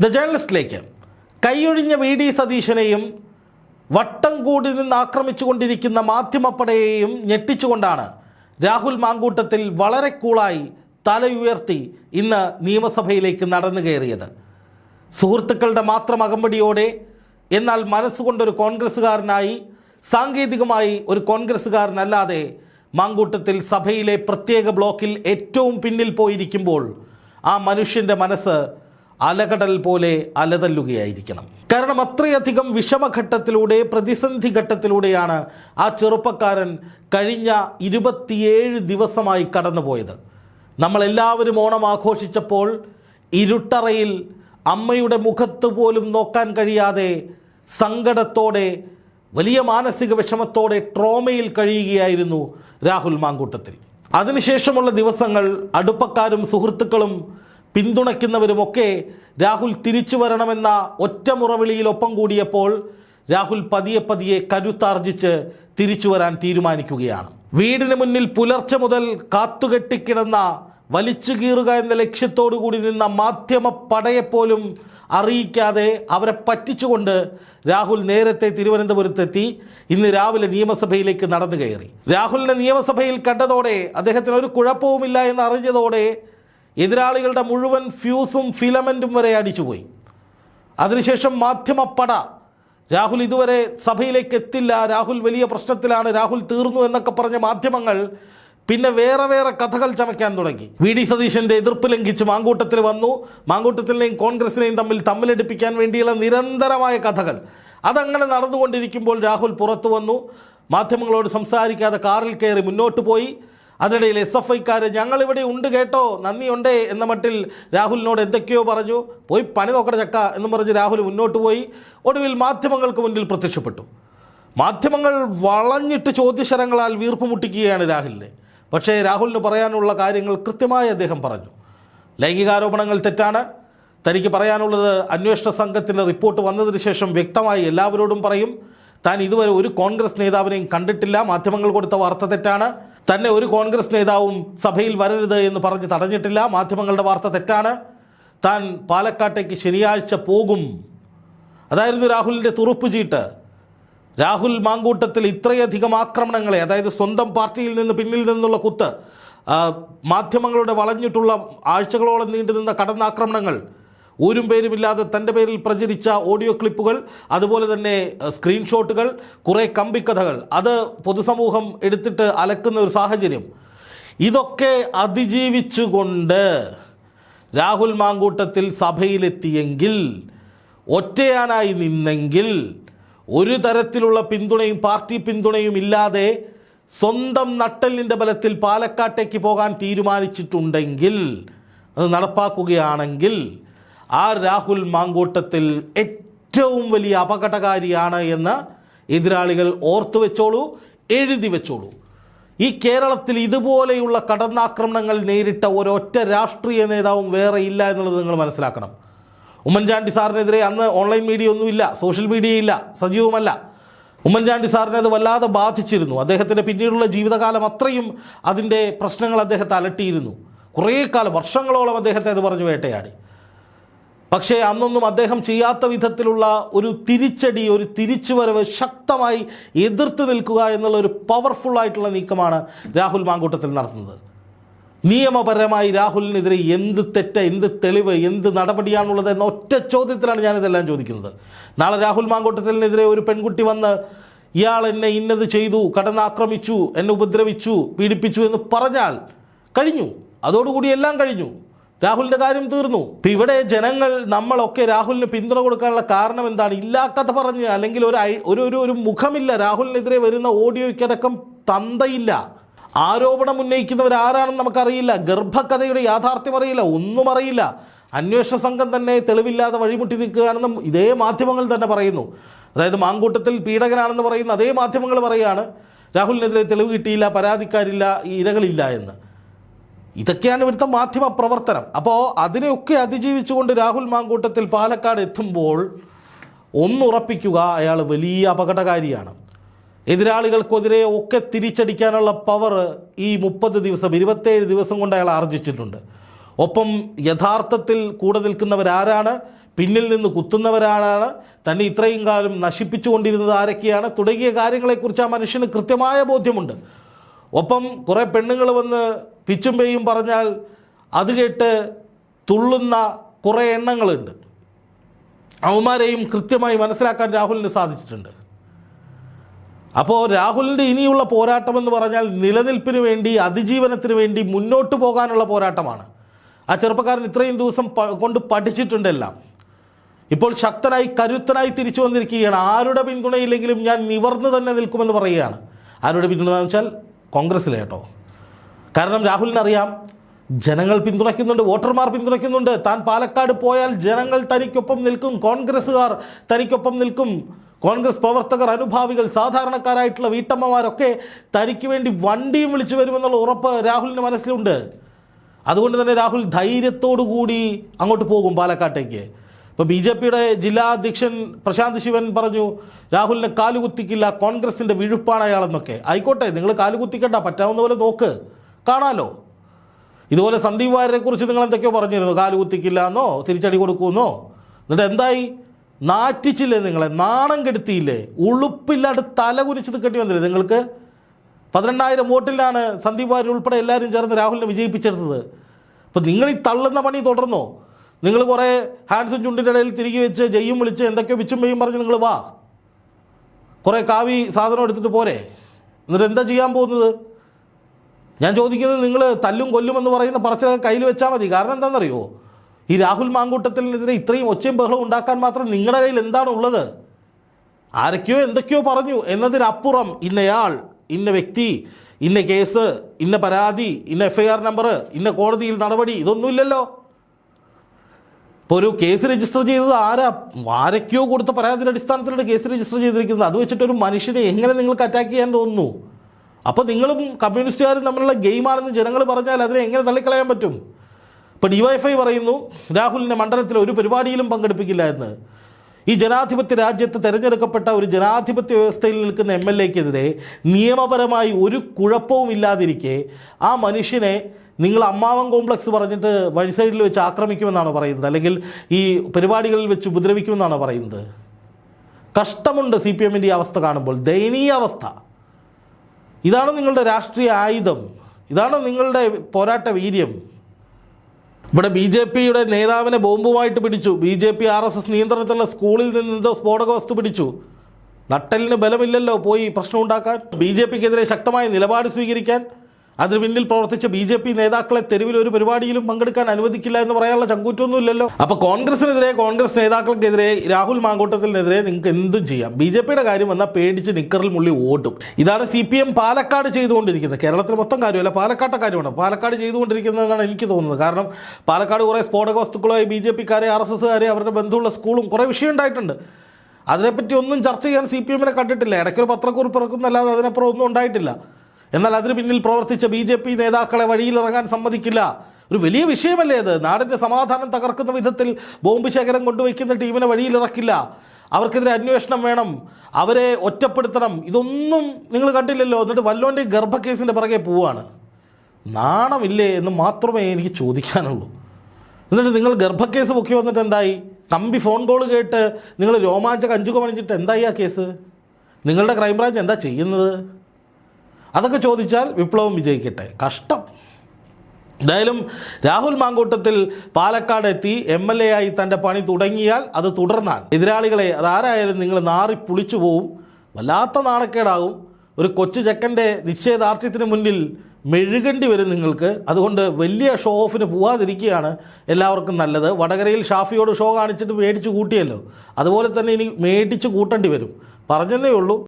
The ജേർണലിസ്റ്റിലേക്ക് കൈയൊഴിഞ്ഞ V D സതീശനെയും വട്ടം കൂടി നിന്ന് ആക്രമിച്ചുകൊണ്ടിരിക്കുന്ന മാധ്യമപ്പടയെയും ഞെട്ടിച്ചുകൊണ്ടാണ് രാഹുൽ മാങ്കൂട്ടത്തിൽ വളരെ കൂളായി തലയുയർത്തി ഇന്ന് നിയമസഭയിലേക്ക് നടന്നു കയറിയത്. സുഹൃത്തുക്കളുടെ മാത്രം അകമ്പടിയോടെ എന്നാൽ മനസ്സുകൊണ്ടൊരു കോൺഗ്രസ്സുകാരനായി സാങ്കേതികമായി ഒരു കോൺഗ്രസ്സുകാരനല്ലാതെ മാങ്കൂട്ടത്തിൽ സഭയിലെ പ്രത്യേക ബ്ലോക്കിൽ ഏറ്റവും പിന്നിൽ പോയിരിക്കുമ്പോൾ ആ മനുഷ്യന്റെ മനസ്സ് അലകടൽ പോലെ അലതല്ലുകയായിരിക്കണം. കാരണം അത്രയധികം വിഷമഘട്ടത്തിലൂടെ പ്രതിസന്ധി ഘട്ടത്തിലൂടെയാണ് ആ ചെറുപ്പക്കാരൻ കഴിഞ്ഞ ഇരുപത്തിയേഴ് ദിവസമായി കടന്നുപോയത്. നമ്മളെല്ലാവരും ഓണം ആഘോഷിച്ചപ്പോൾ ഇരുട്ടറയിൽ അമ്മയുടെ മുഖത്ത് പോലും നോക്കാൻ കഴിയാതെ സങ്കടത്തോടെ വലിയ മാനസിക വിഷമത്തോടെ ട്രോമയിൽ കഴിയുകയായിരുന്നു രാഹുൽ മാങ്കൂട്ടത്തിൽ. അതിനുശേഷമുള്ള ദിവസങ്ങൾ അടുപ്പക്കാരും സുഹൃത്തുക്കളും പിന്തുണയ്ക്കുന്നവരുമൊക്കെ രാഹുൽ തിരിച്ചു വരണമെന്ന ഒറ്റ മുറവിളിയിൽ ഒപ്പം കൂടിയപ്പോൾ രാഹുൽ പതിയെ പതിയെ കരുത്താർജിച്ച് തിരിച്ചു വരാൻ തീരുമാനിക്കുകയാണ്. വീടിന് മുന്നിൽ പുലർച്ചെ മുതൽ കാത്തുകെട്ടിക്കിടന്ന വലിച്ചു കീറുക എന്ന ലക്ഷ്യത്തോടു കൂടി നിന്ന മാധ്യമ പടയെപ്പോലും അറിയിക്കാതെ അവരെ പറ്റിച്ചുകൊണ്ട് രാഹുൽ നേരത്തെ തിരുവനന്തപുരത്തെത്തി ഇന്ന് രാവിലെ നിയമസഭയിലേക്ക് നടന്നു കയറി രാഹുലിനെ നിയമസഭയിൽ കണ്ടതോടെ അദ്ദേഹത്തിന് ഒരു കുഴപ്പവുമില്ല എന്ന് അറിഞ്ഞതോടെ എതിരാളികളുടെ മുഴുവൻ ഫ്യൂസും ഫിലമെന്റും വരെ അടിച്ചുപോയി. അതിനുശേഷം മാധ്യമപ്പട രാഹുൽ ഇതുവരെ സഭയിലേക്ക് എത്തില്ല. രാഹുൽ വലിയ പ്രശ്നത്തിലാണ്. രാഹുൽ തീർന്നു എന്നൊക്കെ പറഞ്ഞ മാധ്യമങ്ങൾ പിന്നെ വേറെ വേറെ കഥകൾ ചമയ്ക്കാൻ തുടങ്ങി. വി ഡി സതീശന്റെ എതിർപ്പ് ലംഘിച്ച് മാങ്കൂട്ടത്തിൽ വന്നു. മാങ്കൂട്ടത്തിനെയും കോൺഗ്രസിനെയും തമ്മിൽ തമ്മിലടിപ്പിക്കാൻ വേണ്ടിയുള്ള നിരന്തരമായ കഥകൾ. അതങ്ങനെ നടന്നുകൊണ്ടിരിക്കുമ്പോൾ രാഹുൽ പുറത്തു വന്നു. മാധ്യമങ്ങളോട് സംസാരിക്കാതെ കാറിൽ കയറി മുന്നോട്ട് പോയി. അതിനിടയിൽ എസ് എഫ് ഐക്കാർ ഞങ്ങളിവിടെ ഉണ്ട് കേട്ടോ നന്ദിയുണ്ടേ എന്ന മട്ടിൽ രാഹുലിനോട് എന്തൊക്കെയോ പറഞ്ഞു. പോയി പണി നോക്കട ചക്ക എന്ന് പറഞ്ഞ് രാഹുൽ മുന്നോട്ട് പോയി. ഒടുവിൽ മാധ്യമങ്ങൾക്ക് മുന്നിൽ പ്രത്യക്ഷപ്പെട്ടു. മാധ്യമങ്ങൾ വളഞ്ഞിട്ട് ചോദ്യശരങ്ങളാൽ വീർപ്പ് മുട്ടിക്കുകയാണ് രാഹുലിനെ. പക്ഷേ രാഹുലിന് പറയാനുള്ള കാര്യങ്ങൾ കൃത്യമായി അദ്ദേഹം പറഞ്ഞു. ലൈംഗികാരോപണങ്ങൾ തെറ്റാണ്. തനിക്ക് പറയാനുള്ളത് അന്വേഷണ സംഘത്തിന്റെ റിപ്പോർട്ട് വന്നതിന് ശേഷം വ്യക്തമായി എല്ലാവരോടും പറയും. താൻ ഇതുവരെ ഒരു കോൺഗ്രസ് നേതാവിനെയും കണ്ടിട്ടില്ല. മാധ്യമങ്ങൾ കൊടുത്ത വാർത്ത തെറ്റാണ്. തന്നെ ഒരു കോൺഗ്രസ് നേതാവും സഭയിൽ വരരുത് എന്ന് പറഞ്ഞ് തടഞ്ഞിട്ടില്ല. മാധ്യമങ്ങളുടെ വാർത്ത തെറ്റാണ്. താൻ പാലക്കാട്ടേക്ക് ശനിയാഴ്ച പോകും. അതായിരുന്നു രാഹുലിന്റെ തുറുപ്പ് ചീട്ട്. രാഹുൽ മാങ്കൂട്ടത്തിൽ ഇത്രയധികം ആക്രമണങ്ങളെ അതായത് സ്വന്തം പാർട്ടിയിൽ നിന്ന് പിന്നിൽ നിന്നുള്ള കുത്ത് മാധ്യമങ്ങളുടെ വളഞ്ഞിട്ടുള്ള ആഴ്ചകളോളം നീണ്ടുനിന്ന കടന്നാക്രമണങ്ങൾ ഊരും പേരുമില്ലാതെ തന്റെ പേരിൽ പ്രചരിച്ച ഓഡിയോ ക്ലിപ്പുകൾ അതുപോലെ തന്നെ സ്ക്രീൻഷോട്ടുകൾ കുറേ കമ്പിക്കഥകൾ. അത് പൊതുസമൂഹം എടുത്തിട്ട് അലക്കുന്ന ഒരു സാഹചര്യം. ഇതൊക്കെ അതിജീവിച്ചുകൊണ്ട് രാഹുൽ മാങ്കൂട്ടത്തിൽ സഭയിലെത്തിയെങ്കിൽ ഒറ്റയാനായി നിന്നെങ്കിൽ ഒരു തരത്തിലുള്ള പിന്തുണയും പാർട്ടി പിന്തുണയും ഇല്ലാതെ സ്വന്തം നട്ടലിന്റെ ബലത്തിൽ പാലക്കാട്ടേക്ക് പോകാൻ തീരുമാനിച്ചിട്ടുണ്ടെങ്കിൽ അത് നടപ്പാക്കുകയാണെങ്കിൽ ആ രാഹുൽ മാങ്കൂട്ടത്തിൽ ഏറ്റവും വലിയ അപകടകാരിയാണ് എന്ന് എതിരാളികൾ ഓർത്തു വെച്ചോളൂ എഴുതി വെച്ചോളൂ. ഈ കേരളത്തിൽ ഇതുപോലെയുള്ള കടന്നാക്രമണങ്ങൾ നേരിട്ട ഒരൊറ്റ രാഷ്ട്രീയ നേതാവും വേറെ ഇല്ല എന്നുള്ളത് നിങ്ങൾ മനസ്സിലാക്കണം. ഉമ്മൻചാണ്ടി സാറിനെതിരെ അന്ന് ഓൺലൈൻ മീഡിയ ഒന്നുമില്ല സോഷ്യൽ മീഡിയ ഇല്ല സജീവമല്ല ഉമ്മൻചാണ്ടി സാറിനെ അത് വല്ലാതെ ബാധിച്ചിരുന്നു. അദ്ദേഹത്തിന്റെ പിന്നീടുള്ള ജീവിതകാലം അത്രയും അതിന്റെ പ്രശ്നങ്ങൾ അദ്ദേഹത്തെ അലട്ടിയിരുന്നു. കുറേ കാലം വർഷങ്ങളോളം അദ്ദേഹത്തെ അത് പറഞ്ഞു വേട്ടയാടി. പക്ഷേ അന്നൊന്നും അദ്ദേഹം ചെയ്യാത്ത വിധത്തിലുള്ള ഒരു തിരിച്ചടി ഒരു തിരിച്ചുവരവ് ശക്തമായി എതിർത്ത് നിൽക്കുക എന്നുള്ള ഒരു പവർഫുള്ളായിട്ടുള്ള നീക്കമാണ് രാഹുൽ മാങ്കൂട്ടത്തിൽ നടത്തുന്നത്. നിയമപരമായി രാഹുലിനെതിരെ എന്ത് തെറ്റ് എന്ത് തെളിവ് എന്ത് നടപടിയാണുള്ളത് എന്ന ഒറ്റ ചോദ്യത്തിലാണ് ഞാനിതെല്ലാം ചോദിക്കുന്നത്. നാളെ രാഹുൽ മാങ്കൂട്ടത്തിനെതിരെ ഒരു പെൺകുട്ടി വന്ന് ഇയാൾ എന്നെ ഇന്നത് ചെയ്തു കടന്നാക്രമിച്ചു എന്നെ ഉപദ്രവിച്ചു പീഡിപ്പിച്ചു എന്ന് പറഞ്ഞാൽ കഴിഞ്ഞു. അതോടുകൂടി എല്ലാം കഴിഞ്ഞു. രാഹുലിന്റെ കാര്യം തീർന്നു. ഇപ്പം ഇവിടെ ജനങ്ങൾ നമ്മളൊക്കെ രാഹുലിന് പിന്തുണ കൊടുക്കാനുള്ള കാരണം എന്താണ്? ഇല്ലാക്കഥ പറഞ്ഞ് അല്ലെങ്കിൽ ഒരു ഒരു ഒരു ഒരു മുഖമില്ല. രാഹുലിനെതിരെ വരുന്ന ഓഡിയോയ്ക്കടക്കം തന്തയില്ല. ആരോപണം ഉന്നയിക്കുന്നവർ ആരാണെന്ന് നമുക്കറിയില്ല. ഗർഭകഥയുടെ യാഥാർത്ഥ്യം അറിയില്ല. ഒന്നും അറിയില്ല. അന്വേഷണ സംഘം തന്നെ തെളിവില്ലാതെ വഴിമുട്ടി നിൽക്കുകയാണെന്നും ഇതേ മാധ്യമങ്ങൾ തന്നെ പറയുന്നു. അതായത് മാങ്കൂട്ടത്തിൽ പീഡകനാണെന്ന് പറയുന്ന അതേ മാധ്യമങ്ങൾ പറയുകയാണ്. രാഹുലിനെതിരെ തെളിവ് കിട്ടിയില്ല പരാതിക്കാരില്ല ഇരകളില്ല എന്ന്. ഇതൊക്കെയാണ് ഇവിടുത്തെ മാധ്യമ പ്രവർത്തനം. അപ്പോൾ അതിനെയൊക്കെ അതിജീവിച്ചുകൊണ്ട് രാഹുൽ മാങ്കൂട്ടത്തിൽ പാലക്കാട് എത്തുമ്പോൾ ഒന്നുറപ്പിക്കുക അയാൾ വലിയ അപകടകാരിയാണ്. എതിരാളികൾക്കെതിരെ ഒക്കെ തിരിച്ചടിക്കാനുള്ള പവർ ഈ മുപ്പത് ദിവസം ഇരുപത്തേഴ് ദിവസം കൊണ്ട് അയാൾ ആർജിച്ചിട്ടുണ്ട്. ഒപ്പം യഥാർത്ഥത്തിൽ കൂടെ നിൽക്കുന്നവരാരാണ് പിന്നിൽ നിന്ന് കുത്തുന്നവരാരാണ് തന്നെ ഇത്രയും കാലം നശിപ്പിച്ചുകൊണ്ടിരുന്നത് ആരൊക്കെയാണ് തുടങ്ങിയ കാര്യങ്ങളെക്കുറിച്ച് ആ മനുഷ്യന് കൃത്യമായ ബോധ്യമുണ്ട്. ഒപ്പം കുറേ പെണ്ണുങ്ങൾ വന്ന് പിച്ചും പേയും പറഞ്ഞാൽ അത് കേട്ട് തുള്ളുന്ന കുറേ എണ്ണങ്ങളുണ്ട്. അവന്മാരെയും കൃത്യമായി മനസ്സിലാക്കാൻ രാഹുലിന് സാധിച്ചിട്ടുണ്ട്. അപ്പോൾ രാഹുലിന്റെ ഇനിയുള്ള പോരാട്ടം എന്ന് പറഞ്ഞാൽ നിലനിൽപ്പിന് വേണ്ടി അതിജീവനത്തിന് വേണ്ടി മുന്നോട്ട് പോകാനുള്ള പോരാട്ടമാണ്. ആ ചെറുപ്പക്കാരൻ ഇത്രയും ദിവസം കൊണ്ട് പഠിച്ചിട്ടുണ്ടെല്ലാം. ഇപ്പോൾ ശക്തനായി കരുത്തനായി തിരിച്ചു വന്നിരിക്കുകയാണ്. ആരുടെ പിന്തുണയില്ലെങ്കിലും ഞാൻ നിവർന്നു തന്നെ നിൽക്കുമെന്ന് പറയുകയാണ്. ആരുടെ പിന്തുണ എന്ന് വെച്ചാൽ കോൺഗ്രസ്സിലെ കേട്ടോ. കാരണം രാഹുലിനറിയാം ജനങ്ങൾ പിന്തുണയ്ക്കുന്നുണ്ട് വോട്ടർമാർ പിന്തുണയ്ക്കുന്നുണ്ട്. താൻ പാലക്കാട് പോയാൽ ജനങ്ങൾ തനിക്കൊപ്പം നിൽക്കും കോൺഗ്രസ്സുകാർ തനിക്കൊപ്പം നിൽക്കും. കോൺഗ്രസ് പ്രവർത്തകർ അനുഭാവികൾ സാധാരണക്കാരായിട്ടുള്ള വീട്ടമ്മമാരൊക്കെ തനിക്ക് വേണ്ടി വണ്ടിയും വിളിച്ചു വരുമെന്നുള്ള ഉറപ്പ് രാഹുലിന്റെ മനസ്സിലുണ്ട്. അതുകൊണ്ട് തന്നെ രാഹുൽ ധൈര്യത്തോടു കൂടി അങ്ങോട്ട് പോകും പാലക്കാട്ടേക്ക്. ഇപ്പോൾ ബി ജെ പിയുടെ ജില്ലാ അധ്യക്ഷൻ പ്രശാന്ത് ശിവൻ പറഞ്ഞു രാഹുലിനെ കാലുകുത്തിക്കില്ല കോൺഗ്രസിന്റെ വിഴുപ്പാണ് അയാളെന്നൊക്കെ. ആയിക്കോട്ടെ നിങ്ങൾ കാലുകുത്തിക്കണ്ട പറ്റാവുന്ന പോലെ നോക്ക്. കാണാലോ? ഇതുപോലെ സന്ദീപ് വാര്യരെ കുറിച്ച് നിങ്ങൾ എന്തൊക്കെയോ പറഞ്ഞിരുന്നു. കാലുകുത്തിക്കില്ല എന്നോ തിരിച്ചടി കൊടുക്കുമെന്നോ. എന്നിട്ട് എന്തായി? നാറ്റിച്ചില്ലേ നിങ്ങളെ? നാണം കെടുത്തിയില്ലേ? ഉളുപ്പില്ലാണ്ട് തല കുനിച്ച് നിൽക്കേണ്ടി വന്നില്ലേ നിങ്ങൾക്ക്? പതിനെണ്ണായിരം വോട്ടിലാണ് സന്ദീപ് വാര്യർ ഉൾപ്പെടെ എല്ലാവരും ചേർന്ന് രാഹുലിനെ വിജയിപ്പിച്ചെടുത്തത്. അപ്പോൾ നിങ്ങൾ ഈ തള്ളുന്ന പണി തുടർന്നോ? നിങ്ങൾ കുറേ ഹാൻഡ്സും ചുണ്ടിന്റെ ഇടയിൽ തിരികെ വെച്ച് ജയ്യും വിളിച്ച് എന്തൊക്കെയോ വിച്ചും പെയ്യും പറഞ്ഞ് നിങ്ങൾ വാ. കുറേ കാവി സാധനം എടുത്തിട്ട് പോരെ. എന്നിട്ട് എന്താ ചെയ്യാൻ പോകുന്നത്? ഞാൻ ചോദിക്കുന്നത് നിങ്ങൾ തല്ലും കൊല്ലും എന്ന് പറയുന്ന പറച്ചിലൊക്കെ കയ്യിൽ വെച്ചാൽ മതി. കാരണം എന്താണെന്നറിയോ? ഈ രാഹുൽ മാങ്കൂട്ടത്തിനെതിരെ ഇത്രയും ഒച്ചയും ബഹളം ഉണ്ടാക്കാൻ മാത്രം നിങ്ങളുടെ കയ്യിൽ എന്താണ് ഉള്ളത്? ആരൊക്കെയോ എന്തൊക്കെയോ പറഞ്ഞു. എന്നതിനപ്പുറം ഇന്നയാൾ ഇന്ന വ്യക്തി ഇന്ന കേസ് ഇന്ന പരാതി ഇന്ന എഫ് ഐ ആർ നമ്പർ ഇന്ന കോടതിയിൽ നടപടി ഇതൊന്നുമില്ലല്ലോ. ഇപ്പോൾ ഒരു കേസ് രജിസ്റ്റർ ചെയ്തത് ആരാ? ആരൊക്കെയോ കൊടുത്ത പരാതിയുടെ അടിസ്ഥാനത്തിലാണ് കേസ് രജിസ്റ്റർ ചെയ്തിരിക്കുന്നത്. അത് വെച്ചിട്ട് ഒരു മനുഷ്യനെ എങ്ങനെ നിങ്ങൾക്ക് അറ്റാക്ക് ചെയ്യാൻ തോന്നുന്നു? അപ്പോൾ നിങ്ങളും കമ്മ്യൂണിസ്റ്റുകാരും തമ്മിലുള്ള ഗെയിമാണെന്ന് ജനങ്ങൾ പറഞ്ഞാൽ അതിനെ എങ്ങനെ തള്ളിക്കളയാൻ പറ്റും? ഇപ്പോൾ ഡിവൈഫൈ പറയുന്നു രാഹുലിനെ മണ്ഡലത്തിൽ ഒരു പരിപാടിയിലും പങ്കെടുപ്പിക്കില്ല എന്ന്. ഈ ജനാധിപത്യ രാജ്യത്ത് തിരഞ്ഞെടുക്കപ്പെട്ട ഒരു ജനാധിപത്യ വ്യവസ്ഥയിൽ നിൽക്കുന്ന എം എൽ എക്കെതിരെ നിയമപരമായി ഒരു കുഴപ്പവും ഇല്ലാതിരിക്കെ ആ മനുഷ്യനെ നിങ്ങൾ അമ്മാവൻ കോംപ്ലക്സ് പറഞ്ഞിട്ട് വഴി സൈഡിൽ വെച്ച് ആക്രമിക്കുമെന്നാണ് പറയുന്നത്? അല്ലെങ്കിൽ ഈ പരിപാടികളിൽ വെച്ച് ഉപദ്രവിക്കുമെന്നാണ് പറയുന്നത്? കഷ്ടമുണ്ട് സി പി എമ്മിന്റെ ഈ അവസ്ഥ കാണുമ്പോൾ. ദയനീയ അവസ്ഥ. ഇതാണ് നിങ്ങളുടെ രാഷ്ട്രീയ ആയുധം. ഇതാണ് നിങ്ങളുടെ പോരാട്ട വീര്യം. ഇവിടെ ബി ജെ പിയുടെ നേതാവിനെ ബോംബുമായിട്ട് പിടിച്ചു. B J P R S S നിയന്ത്രണത്തിലുള്ള സ്കൂളിൽ നിന്ന് എന്തോ സ്ഫോടക വസ്തു പിടിച്ചു. നട്ടലിന് ബലമില്ലല്ലോ പോയി പ്രശ്നം ഉണ്ടാക്കാൻ ബി ജെ പിക്കെതിരെ ശക്തമായ നിലപാട് സ്വീകരിക്കാൻ. അതിന് പിന്നിൽ പ്രവർത്തിച്ച ബി ജെ പി നേതാക്കളെ തെരുവിൽ ഒരു പരിപാടിയിലും പങ്കെടുക്കാൻ അനുവദിക്കില്ല എന്ന് പറയാനുള്ള ചങ്കൂറ്റൊന്നും ഇല്ലല്ലോ അപ്പൊ കോൺഗ്രസിനെതിരെ കോൺഗ്രസ് നേതാക്കൾക്കെതിരെ രാഹുൽ മാങ്കോട്ടത്തിനെതിരെ നിങ്ങൾക്ക് എന്തും ചെയ്യാം. ബി ജെ പിയുടെ കാര്യം വന്നാൽ പേടിച്ച് നിക്കറിൽ മുള്ളി ഓടും. ഇതാണ് സി പി എം പാലക്കാട് ചെയ്തുകൊണ്ടിരിക്കുന്നത്. കേരളത്തിൽ മൊത്തം കാര്യമല്ല പാലക്കാട്ടെ കാര്യമാണ്. പാലക്കാട് ചെയ്തുകൊണ്ടിരിക്കുന്നതെന്നാണ് എനിക്ക് തോന്നുന്നത്. കാരണം പാലക്കാട് കുറെ സ്ഫോടക വസ്തുക്കളായി ബി ജെ പിക്കാരെ ആർ എസ് എസ്സുകാരെ അവരുടെ ബന്ധമുള്ള സ്കൂളും കുറെ വിഷയം ഉണ്ടായിട്ടുണ്ട്. അതിനെപ്പറ്റി ഒന്നും ചർച്ച ചെയ്യാൻ സി പി എമ്മിനെ കണ്ടിട്ടില്ല. ഇടയ്ക്കൊരു പത്രക്കുറിപ്പ് ഇറക്കുന്നല്ലാതെ അതിനപ്പുറം ഒന്നും ഉണ്ടായിട്ടില്ല. എന്നാൽ അതിന് പിന്നിൽ പ്രവർത്തിച്ച ബി ജെ പി നേതാക്കളെ വഴിയിലിറങ്ങാൻ സമ്മതിക്കില്ല. ഒരു വലിയ വിഷയമല്ലേ അത്? നാടിന്റെ സമാധാനം തകർക്കുന്ന വിധത്തിൽ ബോംബ് ശേഖരം കൊണ്ടുവയ്ക്കുന്ന ടീമിനെ വഴിയിലിറക്കില്ല. അവർക്കെതിരെ അന്വേഷണം വേണം. അവരെ ഒറ്റപ്പെടുത്തണം. ഇതൊന്നും നിങ്ങൾ കണ്ടില്ലല്ലോ. എന്നിട്ട് വല്ലോന്റെ ഗർഭക്കേസിന്റെ പിറകെ പോവുകയാണ്. നാണമില്ലേ എന്ന് മാത്രമേ എനിക്ക് ചോദിക്കാനുള്ളൂ. എന്നിട്ട് നിങ്ങൾ ഗർഭക്കേസ് പൊക്കി വന്നിട്ട് എന്തായി? തമ്പി ഫോൺ കോൾ കേട്ട് നിങ്ങൾ രോമാഞ്ചക അഞ്ചുക പണിഞ്ഞിട്ട് എന്തായി ആ കേസ്? നിങ്ങളുടെ ക്രൈംബ്രാഞ്ച് എന്താ ചെയ്യുന്നത്? അതൊക്കെ ചോദിച്ചാൽ വിപ്ലവം വിജയിക്കട്ടെ. കഷ്ടം. എന്തായാലും രാഹുൽ മാങ്കൂട്ടത്തിൽ പാലക്കാട് എത്തി എം എൽ എ ആയി തന്റെ പണി തുടങ്ങിയാൽ അത് തുടർന്നാൽ എതിരാളികളെ അതാരായാലും നിങ്ങൾ നാറി പുളിച്ചു പോവും. വല്ലാത്ത നാണക്കേടാകും. ഒരു കൊച്ചു ചെക്കന്റെ നിശ്ചയദാർഢ്യത്തിന് മുന്നിൽ മെഴുകേണ്ടി വരും നിങ്ങൾക്ക്. അതുകൊണ്ട് വലിയ ഷോ ഓഫിന് പോവാതിരിക്കുകയാണ് എല്ലാവർക്കും നല്ലത്. വടകരയിൽ ഷാഫിയോട് ഷോ കാണിച്ചിട്ട് മേടിച്ച് കൂട്ടിയല്ലോ. അതുപോലെ തന്നെ ഇനി മേടിച്ച് കൂട്ടേണ്ടി വരും. പറഞ്ഞതേ ഉള്ളൂ.